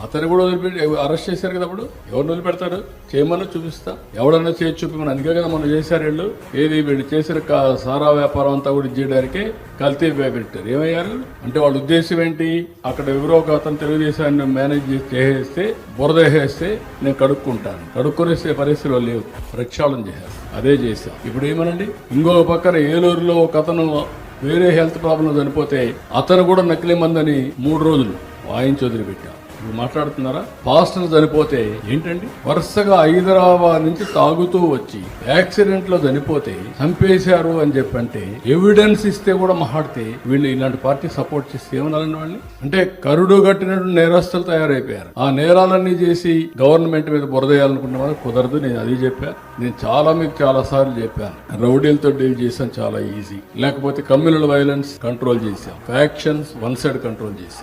అతను కూడా వదిలిపెట్టి అరెస్ట్ చేశారు కదా అప్పుడు? ఎవరిని వదిలిపెడతాడు? చేయమన్నా చూపిస్తా. ఎవడన్నా చేసి చూపిమని అందుకే కదా మనం చేశారు వీళ్ళు. ఏది వీళ్ళు చేసిన కా- సారా వ్యాపారం అంతా కూడా చేయడానికి కల్తీ పెట్టారు. ఏమయ్యారు? అంటే వాళ్ళ ఉద్దేశం ఏంటి? అక్కడ ఎవరో ఒక అతను తెలుగుదేశాన్ని మేనేజ్ చేసేస్తే బురద వేసేస్తే నేను కడుక్కుంటాను. కడుక్కునేసే పరిస్థితిలో లేవు. ప్రక్షాళన చేసేస్తాను అదే చేశాం ఇప్పుడు ఏమనండి? ఇంకొక పక్కన ఏలూరులో ఒక అతను వేరే హెల్త్ ప్రాబ్లం చనిపోతే అతను కూడా నకిలీ మందని మూడు రోజులు వాయించి వదిలిపెట్టాం. మాట్లాడుతున్నారా? పాస్టర్ చనిపోతే ఏంటండి? వరుసగా హైదరాబాద్ నుంచి తాగుతూ వచ్చి యాక్సిడెంట్లో చనిపోతే చంపేశారు అని చెప్పంటే ఎవిడెన్స్ ఇస్తే కూడా మాట్లాడితే వీళ్ళు ఇలాంటి పార్టీ సపోర్ట్ చేస్తే ఏమన్నారండి వాళ్ళని? అంటే కరుడు కట్టినట్టు నేరస్తులు తయారైపోయారు. ఆ నేరాలన్నీ చేసి గవర్నమెంట్ మీద బురదేయాలనుకున్న వాళ్ళు కుదరదు నేను అది చెప్పాను నేను చాలా మీకు చాలా సార్లు చెప్పాను రౌడీలతో డీల్ చేసాం చాలా ఈజీ లేకపోతే కమ్యూనల్ వైలెన్స్ కంట్రోల్ చేసాం ఫ్యాక్షన్స్ వన్ సైడ్ కంట్రోల్ చేసాం